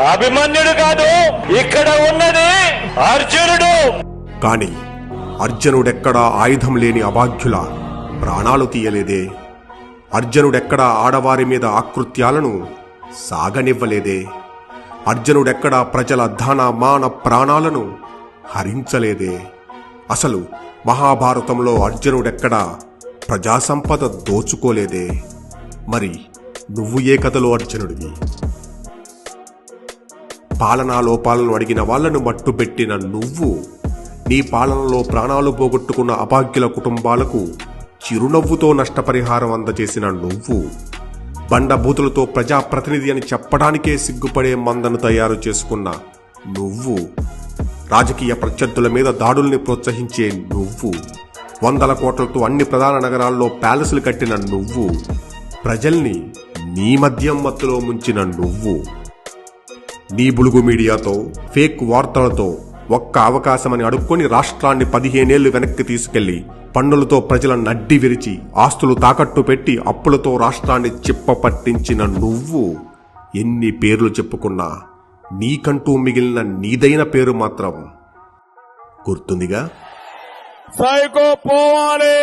అభిమన్యుడు కాదు ఇక్కడ ఉన్నది అర్జునుడు. కాని అర్జునుడెక్కడా ఆయుధం లేని అభాగ్యుల ప్రాణాలు తీయలేదే? అర్జునుడెక్కడా ఆడవారి మీద ఆకృత్యాలను సాగనివ్వలేదే? అర్జునుడెక్కడా ప్రజల ధన మాన ప్రాణాలను హరించలేదే? అసలు మహాభారతంలో అర్జునుడెక్కడా ప్రజాసంపద దోచుకోలేదే? మరి నువ్వు ఏ కథలో అర్జునుడివి? పాలనా లోపాలను అడిగిన వాళ్ళను మట్టుపెట్టిన నువ్వు నీ పాలనలో ప్రాణాలు పోగొట్టుకున్న అభాగ్యుల కుటుంబాలకు చిరునవ్వుతో నష్టపరిహారం అందజేసిన నువ్వు బండభూతులతో ప్రజాప్రతినిధి అని చెప్పడానికే సిగ్గుపడే మందను తయారు చేసుకున్న నువ్వు రాజకీయ ప్రత్యర్థుల మీద దాడుల్ని ప్రోత్సహించే నువ్వు వందల కోట్లతో అన్ని ప్రధాన నగరాల్లో ప్యాలెస్లు కట్టిన నువ్వు ప్రజల్ని నీ మద్యం మత్తులో ముంచిన నువ్వు. నీ బులుగు మీడియాతో ఫేక్ వార్తలతో ఒక్క అవకాశమని అడుక్కొని రాష్ట్రాన్ని పదిహేనేళ్ళు వెనక్కి తీసుకెళ్ళి పన్నులతో ప్రజల నడ్డి విరిచి ఆస్తులు తాకట్టు పెట్టి అప్పులతో రాష్ట్రాన్ని చిప్ప పట్టించిన నువ్వు ఎన్ని పేర్లు చెప్పుకున్నా నీకంటూ మిగిలిన నీదైన పేరు మాత్రం గుర్తుందిగా? సైకో పోవాలి!